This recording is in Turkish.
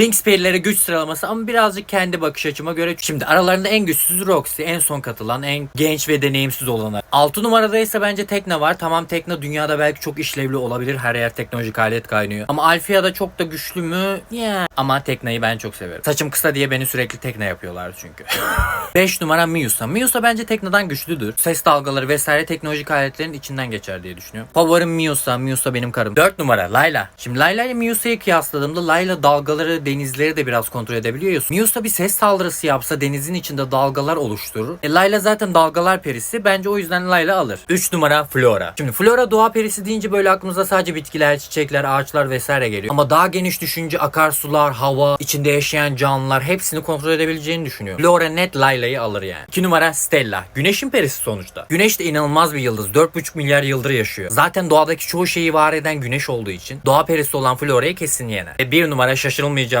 Wings perileri güç sıralaması ama birazcık kendi bakış açıma göre. Şimdi aralarında en güçsüz Roxy. En son katılan, en genç ve deneyimsiz olanı. 6 numarada ise bence Tekna var. Tamam Tekna dünyada belki çok işlevli olabilir. Her yer teknolojik alet kaynıyor. Ama Alfia da çok da güçlü mü? Yeah. Ama Tekna'yı ben çok severim. Saçım kısa diye beni sürekli Tekna yapıyorlar çünkü. 5 numara Miusa. Miusa bence Tekna'dan güçlüdür. Ses dalgaları vesaire teknolojik aletlerin içinden geçer diye düşünüyorum. Favorim Miusa. Miusa benim karım. 4 numara Layla. Şimdi Layla ile Miusa'yı kıyasladığımda Layla dalgaları, denizleri de biraz kontrol edebiliyor ya. Miusa bir ses saldırısı yapsa denizin içinde dalgalar oluşturur. E Layla zaten dalgalar perisi. Bence o yüzden Layla alır. 3 numara Flora. Şimdi Flora doğa perisi deyince böyle aklımıza sadece bitkiler, çiçekler, ağaçlar vesaire geliyor. Ama daha geniş düşünce akarsular, hava, içinde yaşayan canlılar hepsini kontrol edebileceğini düşünüyorum. Flora net Layla'yı alır yani. 2 numara Stella. Güneşin perisi sonuçta. Güneş de inanılmaz bir yıldız. 4,5 milyar yıldır yaşıyor. Zaten doğadaki çoğu şeyi var eden güneş olduğu için doğa perisi olan Flora'yı kesin yener. Ve 1 numara şaşırılmayacak